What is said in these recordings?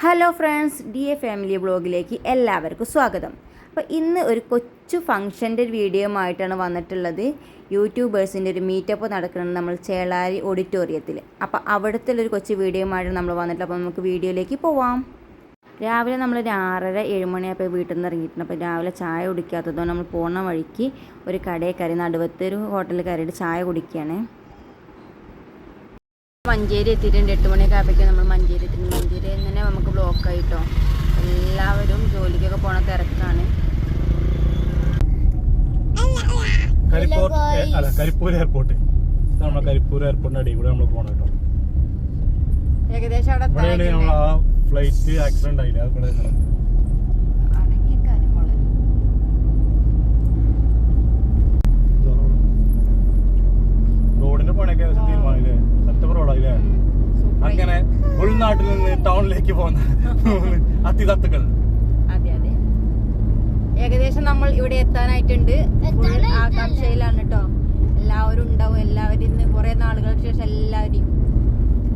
Hello friends D A family ബ്ലോഗിലേക്ക് എല്ലാവർക്കും സ്വാഗതം. അപ്പോൾ ഇന്ന് ഒരു കൊച്ചു ഫംഗ്ഷന്റെ ഒരു വീഡിയോ ആയിട്ടാണ് വന്നിട്ടുള്ളത്. യൂട്യൂബേഴ്സിന്റെ ഒരു മീറ്റപ്പ് നടക്കുന്നത് നമ്മൾ ചേളാരി ഓഡിറ്റോറിയത്തിൽ അപ്പോൾ അവിടുത്തെ ഒരു കൊച്ചു വീഡിയോ ആയിട്ടാണ് നമ്മൾ വന്നിട്ടുള്ളത് അപ്പോൾ നമുക്ക് വീഡിയോയിലേക്ക് പോവാം. രാവിലെ നമ്മൾ ഒരു ആറര അപ്പോൾ വീട്ടിൽ നിന്ന് ഇറങ്ങിയിട്ടുണ്ട്. അപ്പോൾ രാവിലെ ചായ കുടിക്കാത്തതുകൊണ്ട് നമ്മൾ പോണ വഴിക്ക് ഒരു കടയിൽ കയറി നടുവത്തെ ഒരു ഹോട്ടലിൽ കയറിയിട്ട് ചായ കുടിക്കുകയാണ്. മഞ്ചേരി എത്തിയിട്ടുണ്ട്. എട്ട് മണിയൊക്കെ ആയപ്പോഴേക്കും നമ്മൾ മഞ്ചേരി എത്തിയിട്ടുണ്ട് നമുക്ക് ബ്ലോക്ക് ആയിട്ടോ എല്ലാവരും ജോലിക്കൊക്കെ പോണ തിരക്കാണ്. കരിപ്പൂർ കരിപ്പൂർ എയർപോർട്ട്. ഇത് നമ്മളെ കരിപ്പൂർ എയർപോർട്ടിന്റെ അടിയിൽ കൂടെ നമ്മൾ പോകണം കേട്ടോ. ഏകദേശം അവിടെ നമ്മൾ ആ ഫ്ലൈറ്റ് ആക്സിഡന്റ് ആയില്ല? അത് ഉൾനാട്ടിൽ നിന്ന് ടൗണിലേക്ക് പോകുന്ന അതിഥത്തുകൾ അതെ അതെ. ഏകദേശം നമ്മൾ ഇവിടെ എത്താനായിട്ടുണ്ട്. ആകാംക്ഷയിലാണ് കേട്ടോ എല്ലാവരും ഉണ്ടാവും. എല്ലാവരും ഇന്ന് കുറെ നാളുകൾക്ക് ശേഷം എല്ലാവരെയും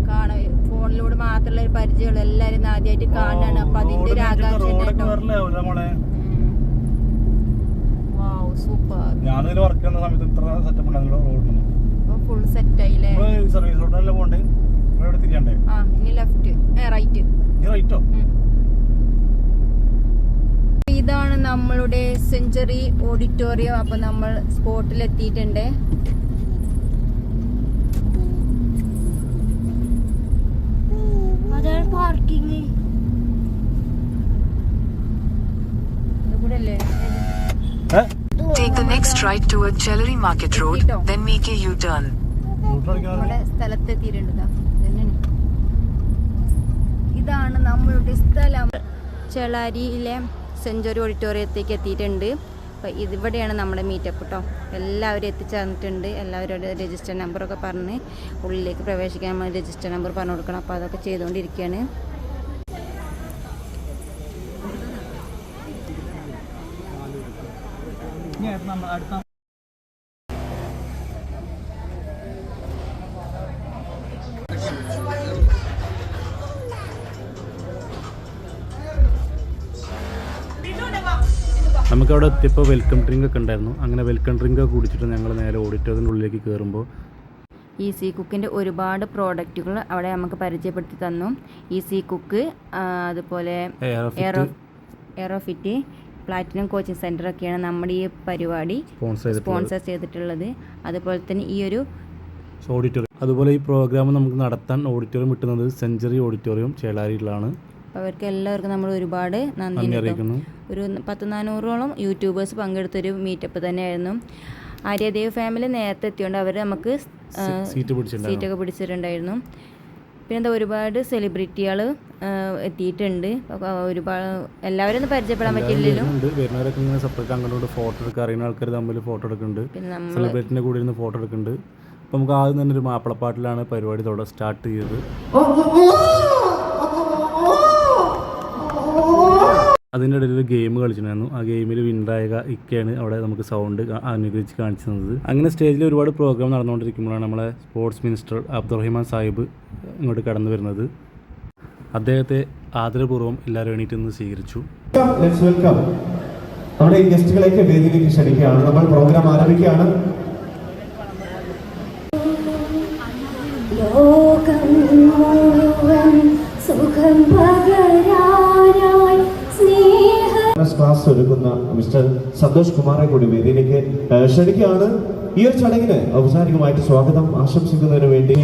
കാണും ഫോണിലൂടെ മാത്രമുള്ള ഒരു പരിചയമുള്ള. എല്ലാവരും ഇന്ന് ആദ്യമായിട്ട് കാണാണ് അപ്പൊ അതിന്റെ ഒരു ആകാംക്ഷ സൂപ്പർ. ഞാനിതിൽ വർക്ക് ചെയ്യുന്ന സമയത്ത് ഇത്ര സെറ്റപ്പ് ഉണ്ടായിരുന്നു റോഡിന് അപ്പൊ ഫുൾ സെറ്റ് ആയില്ലേ? സർവീസ് റോഡിനല്ലേ തിരിയണ്ടേ ആ ഇനി ലെഫ്റ്റ് റൈറ്റ് റൈറ്റോ ഇതാണ് നമ്മളുടെ സെഞ്ചുറി ഓഡിറ്റോറിയം അപ്പൊ നമ്മൾ സ്പോട്ടിൽ എത്തിയിട്ടുണ്ട് അതാണ് parking Take the next right toward Chellery Market Road, Ito. then make a U-turn. സ്ഥലത്തെത്തിയിട്ടുണ്ട്. ഇതാണ് നമ്മളുടെ സ്ഥലം. ചെളാരിയിലെ സെഞ്ചുറി ഓഡിറ്റോറിയത്തേക്ക് എത്തിയിട്ടുണ്ട്. അപ്പോൾ ഇതിവിടെയാണ് നമ്മുടെ മീറ്റപ്പ് കേട്ടോ എല്ലാവരും എത്തിച്ചേർന്നിട്ടുണ്ട്. എല്ലാവരോട് രജിസ്റ്റർ നമ്പറൊക്കെ പറഞ്ഞ് ഉള്ളിലേക്ക് പ്രവേശിക്കാൻ നമ്മൾ രജിസ്റ്റർ നമ്പർ പറഞ്ഞു കൊടുക്കണം. അപ്പോൾ അതൊക്കെ ചെയ്തുകൊണ്ടിരിക്കുകയാണ്. നമുക്ക് അവിടെ എത്തിയപ്പോൾ വെൽക്കം ഡ്രിങ്ക് ഒക്കെ ഉണ്ടായിരുന്നു. അങ്ങനെ വെൽക്കം ഡ്രിങ്ക് ഒക്കെ കുടിച്ചിട്ട് ഞങ്ങൾ നേരെ ഓഡിറ്റോറിയത്തിനുള്ളിലേക്ക് കയറുമ്പോൾ ഈസി കുക്കിന്റെ ഒരുപാട് പ്രോഡക്റ്റുകൾ അവിടെ നമുക്ക് പരിചയപ്പെടുത്തി തന്നു. ഈസി കുക്ക് അതുപോലെ aero aerofit platinum coaching centre ഒക്കെയാണ് നമ്മുടെ ഈ പരിപാടി സ്പോൺസർ ചെയ്തിട്ടുള്ളത്. അതുപോലെ തന്നെ ഈ ഒരു ഓഡിറ്റോറിയം അതുപോലെ ഈ പ്രോഗ്രാം നമുക്ക് നടത്താൻ ഓഡിറ്റോറിയം കിട്ടുന്നത് സെഞ്ചുറി ഓഡിറ്റോറിയം ചേളാരിയിലാണ് അവർക്ക് എല്ലാവർക്കും നമ്മൾ ഒരുപാട് നന്ദി. അറിയിക്കുന്നു. ഒരു പത്ത് നാനൂറോളം യൂട്യൂബേഴ്സ് പങ്കെടുത്തൊരു മീറ്റപ്പ് തന്നെയായിരുന്നു. ആര്യദേവ് ഫാമിലി നേരത്തെ എത്തിയോണ്ട് അവർ നമുക്ക് സീറ്റൊക്കെ സീറ്റ് പിടിച്ചിട്ടുണ്ടായിരുന്നു. പിടിച്ചിട്ടുണ്ടായിരുന്നു. പിന്നെന്താ ഒരുപാട് സെലിബ്രിറ്റികൾ എത്തിയിട്ടുണ്ട്. ഒരുപാട് എല്ലാവരും ഒന്നും പരിചയപ്പെടാൻ പറ്റില്ലല്ലോ. വരുന്നുണ്ട്. വരുന്നവരൊക്കെ ഇങ്ങനെ സെപ്പറേറ്റ് അങ്ങോട്ട് ഫോട്ടോ എടുക്കുക. അറിയുന്ന ആൾക്കാർ തമ്മിൽ ഫോട്ടോ എടുക്കുന്നുണ്ട്. സെലിബ്രിറ്റിന്റെ കൂടെ ഇരുന്ന് ഫോട്ടോ എടുക്കുന്നുണ്ട്. അപ്പോൾ നമുക്ക് ആദ്യം തന്നെ ഒരു മാപ്പിളപ്പാട്ടിലാണ് പരിപാടി തുടങ്ങി സ്റ്റാർട്ട് ചെയ്തത്. അതിന്റെ ഇടയിൽ ഒരു ഗെയിം കളിച്ചിട്ടുണ്ടായിരുന്നു. ആ ഗെയിമിൽ വിൻഡായ ഇക്കയാണ് അവിടെ നമുക്ക് സൗണ്ട് അനുഗ്രഹിച്ച് കാണിച്ചു തന്നത്. അങ്ങനെ സ്റ്റേജിൽ ഒരുപാട് പ്രോഗ്രാം നടന്നുകൊണ്ടിരിക്കുമ്പോഴാണ് നമ്മളെ സ്പോർട്സ് മിനിസ്റ്റർ അബ്ദുറഹിമാൻ സാഹിബ് ഇങ്ങോട്ട് കടന്നു വരുന്നത്. അദ്ദേഹത്തെ ആദരപൂർവം എല്ലാവരും എണീറ്റ് നിന്ന് സ്വീകരിച്ചു. ലെറ്റ്സ് വെൽക്കം നമ്മുടെ ഈ ഗസ്റ്റുകളെയൊക്കെ വേദിയിലേക്ക് ക്ഷണിക്കുകയാണ്. നമ്മൾ പ്രോഗ്രാം ആരംഭിക്കുകയാണ്. ലോകം മുഴുവൻ സുഖം ക്ലാസ് ഒരുക്കുന്ന മിസ്റ്റർ സന്തോഷ് കുമാറെ കൂടി വേദിയിലേക്ക് ക്ഷണിക്കുകയാണ്. ഈ ഒരു ചടങ്ങിന് ഔപചാരികമായിട്ട് സ്വാഗതം ആശംസിക്കുന്നതിന് വേണ്ടി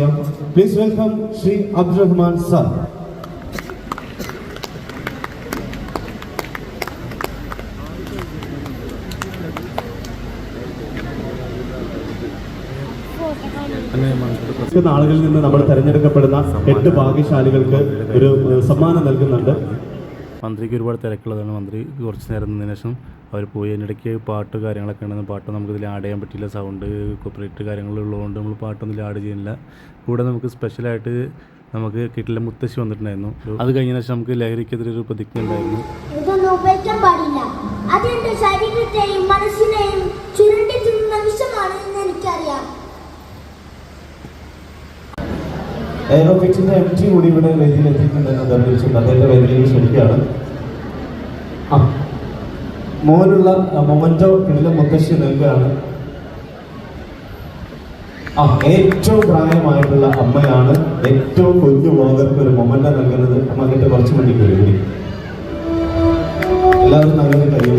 please welcome Shri Abdurahman sir ആളുകളിൽ നിന്ന് നമ്മൾ തെരഞ്ഞെടുക്കപ്പെടുന്ന എട്ട് ഭാഗ്യശാലികൾക്ക് ഒരു സമ്മാനം നൽകുന്നുണ്ട്. മന്ത്രിക്ക് ഒരുപാട് തിരക്കുള്ളതാണ്. മന്ത്രി കുറച്ച് നേരം നിന്നതിന് ശേഷം അവർ പോയി. അതിന്റെ ഇടയ്ക്ക് പാട്ട് കാര്യങ്ങളൊക്കെ ഉണ്ടെന്ന് പാട്ട് നമുക്ക് ഇതിൽ ആഡ് ചെയ്യാൻ പറ്റില്ല. സൗണ്ട് കോപ്പറേറ്റ് കാര്യങ്ങളുള്ളതുകൊണ്ട് നമ്മൾ പാട്ടൊന്നും ആഡ് ചെയ്യുന്നില്ല. കൂടെ നമുക്ക് സ്പെഷ്യലായിട്ട് നമുക്ക് കിട്ടില്ല മുത്തശ്ശി വന്നിട്ടുണ്ടായിരുന്നു. അത് കഴിഞ്ഞ ശേഷം നമുക്ക് ലഹരിക്കെതിരെ ഒരു പ്രതിജ്ഞ ഉണ്ടായിരുന്നു. ഇതൊന്നും ഉപയോഗിക്കാൻ പാടില്ല. അതെന്റെ ശരീരത്തെയും മനസ്സിനെയും എയറോഫിക്സിന്റെ എം ടി കൂടി ഇവിടെ വേദിയിൽ എത്തിയിട്ടുണ്ടെന്ന് അറിയിച്ചിട്ടുണ്ട്. അദ്ദേഹത്തെ വേദിയിൽ ക്ഷണിക്കുകയാണ്. മോനുള്ള മൊമന്റോ കിടില മുത്തശ്ശി നൽകുകയാണ്. ആ ഏറ്റവും പ്രായമായിട്ടുള്ള അമ്മയാണ് ഏറ്റവും കുഞ്ഞു മോകർക്ക് ഒരു മൊമന്റ നൽകുന്നത്. അമ്മ കുറച്ചു കുറച്ച് മണിക്ക് വരും എല്ലാവരും നല്ലൊരു കയ്യിൽ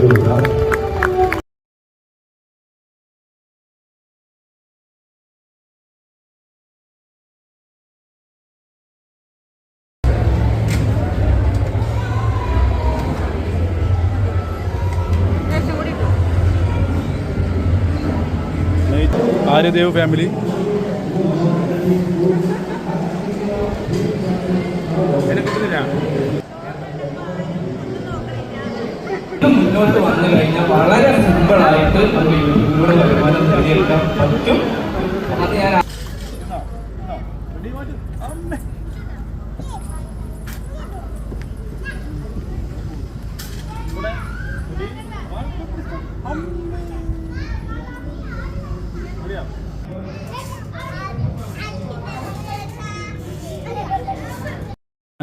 ആര്യദേവ് ഫാമിലി മുന്നോട്ട് വന്നു കഴിഞ്ഞാൽ വളരെ സിമ്പിളായിട്ട് നമുക്ക് യൂട്യൂബിലൂടെ വരുമാനം നേടിയെടുക്കാൻ പറ്റും.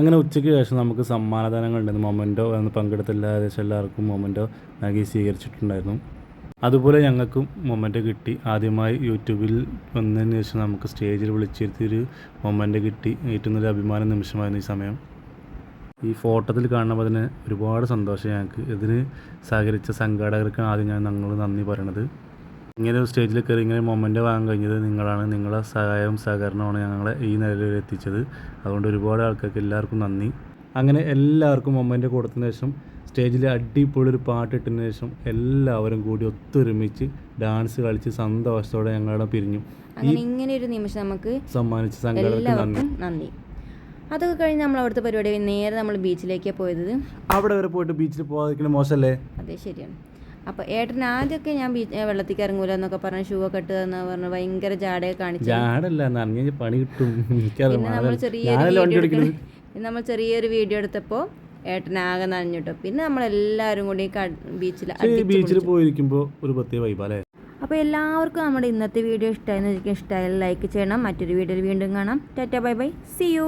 അങ്ങനെ ഉച്ചയ്ക്ക് ശേഷം നമുക്ക് സമ്മാനദാനങ്ങൾ ഉണ്ടായിരുന്നു മൊമെന്റോ എന്ന് പങ്കെടുത്തില്ല. ഏകദേശം എല്ലാവർക്കും മൊമെന്റോ നൽകി സ്വീകരിച്ചിട്ടുണ്ടായിരുന്നു. അതുപോലെ ഞങ്ങൾക്കും മൊമെന്റോ കിട്ടി. ആദ്യമായി യൂട്യൂബിൽ വന്നതിന് ശേഷം നമുക്ക് സ്റ്റേജിൽ വിളിച്ചിരുത്തിയൊരു മൊമെന്റോ കിട്ടി. ഏറ്റവും നല്ല അഭിമാന നിമിഷമായിരുന്നു ഈ സമയം. ഈ ഫോട്ടോത്തിൽ കാണുമ്പോൾ അതിന് ഒരുപാട് സന്തോഷം ഞങ്ങൾക്ക്. ഇതിന് സഹകരിച്ച സംഘാടകർക്കാണ് ആദ്യം ഞാൻ ഞങ്ങൾ നന്ദി പറയണത്. ഇങ്ങനെ ഒരു സ്റ്റേജിൽ കയറി ഇങ്ങനെ മൊമെന്റ് വാങ്ങാൻ കഴിഞ്ഞത് നിങ്ങളാണ്. നിങ്ങളുടെ സഹായവും സഹകരണമാണ് ഞങ്ങളെ ഈ നിലയിൽ എത്തിച്ചത്. അതുകൊണ്ട് ഒരുപാട് ആൾക്കാർക്ക് എല്ലാവർക്കും നന്ദി. അങ്ങനെ എല്ലാവർക്കും മൊമെന്റ് കൊടുത്തതിന് ശേഷം സ്റ്റേജിൽ അടിപൊളി ഒരു പാട്ട് ഇട്ടതിന് ശേഷം എല്ലാവരും കൂടി ഒത്തൊരുമിച്ച് ഡാൻസ് കളിച്ച് സന്തോഷത്തോടെ ഞങ്ങളുടെ പിരിഞ്ഞു. ഇങ്ങനെ ഒരു നിമിഷം നമുക്ക് സമ്മാനിച്ച എല്ലാവർക്കും നന്ദി. അതൊക്കെ കഴിഞ്ഞ് നമ്മൾ അവിടുത്തെ പരിപാടി നേരെ നമ്മൾ ബീച്ചിലേക്കാണ് പോയത്. അവിടെ വരെ പോയിട്ട് ബീച്ചിൽ പോകാതിരിക്കുന്നത് മോശമല്ലേ അതെ ശരിയാണ്. അപ്പോൾ ഏട്ടൻ ആദ്യമൊക്കെ ഞാൻ വെള്ളത്തിൽ ഇറങ്ങൂല എന്നൊക്കെ പറഞ്ഞ് ഷൂ ഒക്കെ ഇട്ട് എന്ന് പറഞ്ഞു ഭയങ്കര ജാടയൊക്കെ കാണിച്ചു ജാടല്ല പണി കിട്ടും. നമ്മൾ ചെറിയൊരു വീഡിയോ നമ്മൾ ചെറിയൊരു എടുത്തപ്പോൾ ഏട്ടനാകെ നനഞ്ഞിട്ടു പിന്നെ നമ്മളെല്ലാവരും കൂടി ബീച്ചിൽ ബീച്ചിൽ പോയിരിക്കുമ്പോൾ ഒരു പ്രത്യേക അപ്പോൾ എല്ലാവർക്കും നമ്മുടെ ഇന്നത്തെ വീഡിയോ ഇഷ്ടമായെന്ന് ഇഷ്ടമായാലും ലൈക്ക് ചെയ്യണം. മറ്റൊരു വീഡിയോയിൽ വീണ്ടും കാണാം. Tata bye bye. See you